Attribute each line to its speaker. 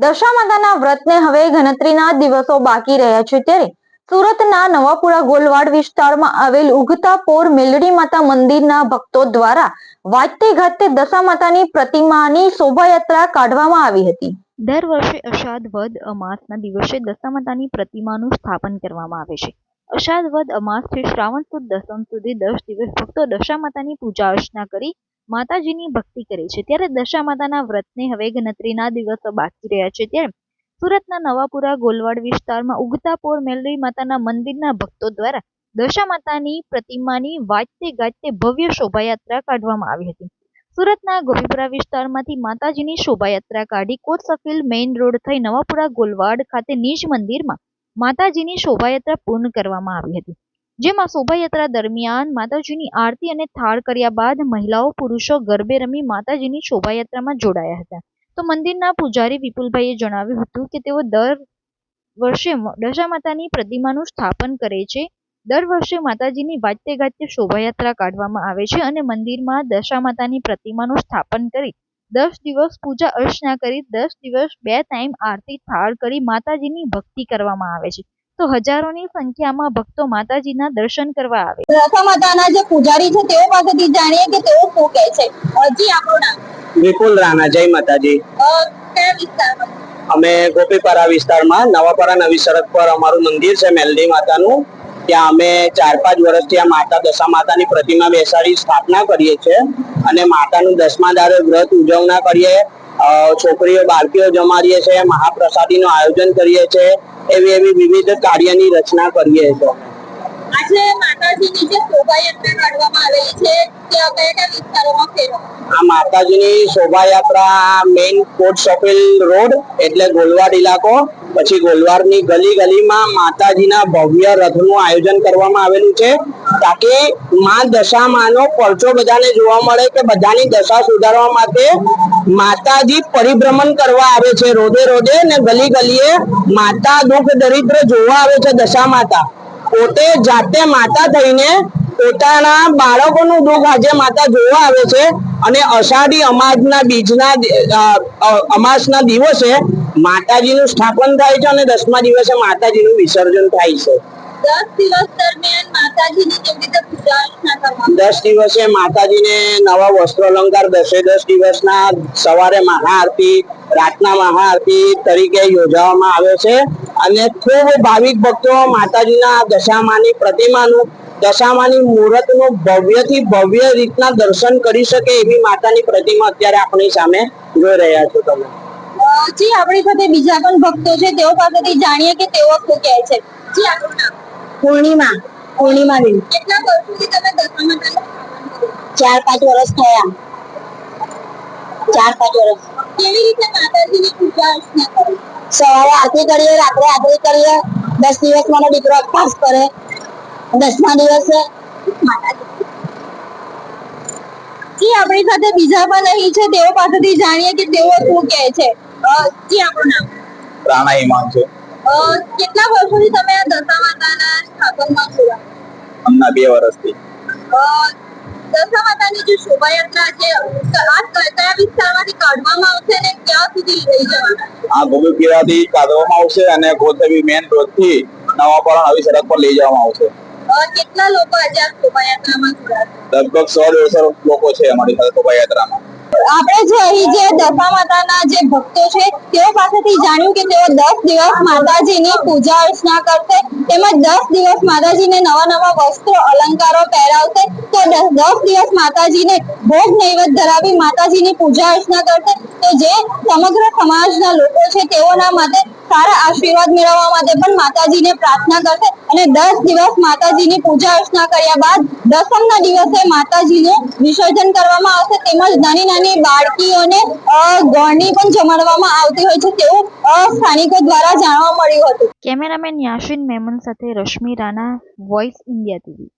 Speaker 1: દશા માતાના વ્રતને હવે ગણતરીના દિવસો બાકી રહ્યા છે ત્યારે સુરતના નવાપુરા ગોલવાડ વિસ્તારમાં આવેલ ઉગતા પોર મેલડી માતા મંદિરના ભક્તો દ્વારા વાજતે ગાજતે દશા માતાની પ્રતિમાની શોભાયાત્રા કાઢવામાં આવી હતી. દર વર્ષે અષાઢ વદ અમાસના દિવસે દશા માતાની પ્રતિમાનું સ્થાપન કરવામાં આવે છે. અષાઢ વદ અમાસથી શ્રાવણ સુદ, દસમ સુધી દસ દિવસ ભક્તો દશા માતાની પૂજા અર્ચના કરી માતાજીની ભક્તિ કરે છે. ત્યારે દશા માતાના વ્રતને હવે ગણતરીના દિવસો બાકી રહ્યા છે. ત્યારે સુરતના નવાપુરા, ગોલવાડ વિસ્તારમાં ઉગતા પોર મેલરી માતાના મંદિરના ભક્તો દ્વારા દશા માતાની પ્રતિમાની વાજતે ગાજતે ભવ્ય શોભાયાત્રા કાઢવામાં આવી હતી. સુરતના ગોપીપુરા વિસ્તારમાંથી માતાજીની શોભાયાત્રા કાઢી કોટ સફીલ મેઇન રોડ થઈ નવાપુરા, ગોલવાડ ખાતે નિજ મંદિરમાં માતાજીની શોભાયાત્રા પૂર્ણ કરવામાં આવી હતી. જેમાં શોભાયાત્રા દરમિયાન માતાજીની આરતી અને થાળ કર્યા બાદ મહિલાઓ, પુરુષો ગરબે રમી માતાજીની શોભાયાત્રામાં જોડાયા હતા. તો મંદિરના પૂજારી વિપુલભાઈએ જણાવ્યું હતું કે તેઓ દર વર્ષે દશા માતાની પ્રતિમાનું સ્થાપન કરે છે. દર વર્ષે માતાજીની વાજતે ગાજતે શોભાયાત્રા કાઢવામાં આવે છે અને મંદિરમાં દશા માતાની પ્રતિમાનું સ્થાપન કરી દસ દિવસ પૂજા અર્ચના કરી દસ દિવસ બે ટાઈમ આરતી, થાળ કરી માતાજીની ભક્તિ કરવામાં આવે છે. તો હજારોની સંખ્યામાં ભક્તો માતાજીના દર્શન કરવા આવે.
Speaker 2: માતાના જે પૂજારી છે તેઓ પાસેથી જાણીએ કે તેઓ શું કહે છે. હજી આપણું નામ?
Speaker 3: વિપુલ રાણા. જય માતાજી.
Speaker 2: કયા વિસ્તારમાં?
Speaker 3: અમે ગોપીપરા વિસ્તારમાં નવાપરા નવી સડક પર અમારું મંદિર છે મેલડી માતાનું. ત્યાં અમે ચાર પાંચ વર્ષથી આ માતા દશા માતાની પ્રતિમા બેસાડી સ્થાપના કરીએ છીએ અને માતાનું દસમા દારે વ્રત ઉજવણા કરીએ. છોકરીઓ બાળકીઓ જમાડીએ છીએ મહાપ્રસાદીનું આયોજન કરીએ છીએ. એવી એવી વિવિધ કાર્યની રચના કરીએ છીએ આ માતાજીની શોભાયાત્રા મેઇન કોટ સફેલ રોડ એટલે ગોલવાડ ઇલાકો, પછી ગોલવાડની ગલી ગલીમાં માતાજીના ભવ્ય રથનું આયોજન કરવામાં આવેલું છે, તાકી માં દશામાનો પરચો બધાને જોવા મળે કે બધાની દશા સુધારવા માટે માતાજી પરિભ્રમણ કરવા આવે છે રોડે રોડે ને ગલી ગલીએ માતા દુઃખ દરિદ્ર જોવા આવે છે દશા માતા પોતે જાતે માતા થઈને પોતાના બાળકોનું દુઃખ આજે માતા જોવા આવે છે અને અષાઢી અમાસના બીજના અમાસના દિવસે માતાજીનું સ્થાપન થાય છે અને દસમા દિવસે માતાજીનું વિસર્જન થાય છે.
Speaker 2: દસ દિવસે માતાજીને
Speaker 3: નવા વસ્ત્ર અલંકાર દસે દસ દિવસના સવારે મહાઆરતી રાતના મહાઆરતી તરીકે યોજવામાં આવે છે. અને ખૂબ ભાવિક ભક્તો માતાજીના દશામાની પ્રતિમાનું દશામાની મૂર્તનું ભવ્યથી ભવ્ય રીતના દર્શન કરી શકે એવી માતાની પ્રતિમા અત્યારે આપણી સામે જોઈ રહ્યા છો તમે.
Speaker 2: જી આપણી સાથે બીજા પણ ભક્તો છે. તેઓ પાસેથી જાણીએ કે તેઓ શું કહે છે. જી આપણું નામ?
Speaker 4: પૂર્ણિમા. પૂર્ણિમા બેન
Speaker 2: કેટલા વર્ષોથી તમે દશા માતાનું સ્થાપન કર્યું?
Speaker 4: ચાર પાંચ વર્ષ થયા. ચાર પાંચ વર્ષ.
Speaker 2: કેવી રીતે માતાજીની પૂજા અર્ચના કરી?
Speaker 4: સવારે આરતી કરીએ રાત્રે આરતી કરીએ દસ દિવસ મારો દીકરો ઉપવાસ કરે. દસમા દિવસે માતાજી.
Speaker 2: જી આપણી સાથે બીજા પણ અહીં છે તેઓ પાસેથી જાણીએ કે તેઓ શું કહે છે. જી આપણું નામ.
Speaker 5: રાણા ઈમાન છે.
Speaker 2: કેટલા વર્ષોથી તમે આ દશા માતાના સ્થાપનમાં છો?
Speaker 5: હમણાં બે વર્ષથી.
Speaker 2: દશા માતાની જે શોભાયાત્રા છે આ કયા વિસ્તારમાંથી કાઢવામાં આવશે અને ક્યાં સુધી લઈ જવાના?
Speaker 5: આ ગોબી કાઢવામાં આવશે અને ગોતવી મેન રોડથી નવાપરા આવી સડક પર લઈ જવામાં આવશે.
Speaker 2: કેટલા લોકો આજે આ શોભાયાત્રામાં જોડાશે?
Speaker 5: લગભગ સો દોઢસો લોકો છે અમારી સાથે શોભાયાત્રામાં.
Speaker 2: આપણે જે અહીં જે દશા માતાના જે ભક્તો છે, તેઓ પાસેથી જાણ્યું કે તેઓ દસ દિવસ માતાજીની પૂજા અર્ચના કરશે. તેમજ દસ દિવસ માતાજીને નવા નવા વસ્ત્રો, અલંકારો પહેરાવશે. તો દસ દિવસ માતાજીને ભોગ નૈવેદ્ય ધરાવી માતાજીની પૂજા અર્ચના કરશે. તો જે સમગ્ર સમાજના લોકો છે, તેઓના માટે સારા આશીર્વાદ મેળવવા માટે પણ માતાજીને પ્રાર્થના કરશે અને દસ દિવસ માતાજીની પૂજા અર્ચના કર્યા બાદ દસમના દિવસે માતાજીનું વિસર્જન કરવામાં આવશે. તેમજ નાની નાની બાળકીઓને અ, પણ જમાડવામાં આવતી હોય છે તેવું સ્થાનિકો દ્વારા જાણવા મળ્યું હતું.
Speaker 1: કેમેરામેન યાશિન મેમન સાથે Rashmi Rana voice India TV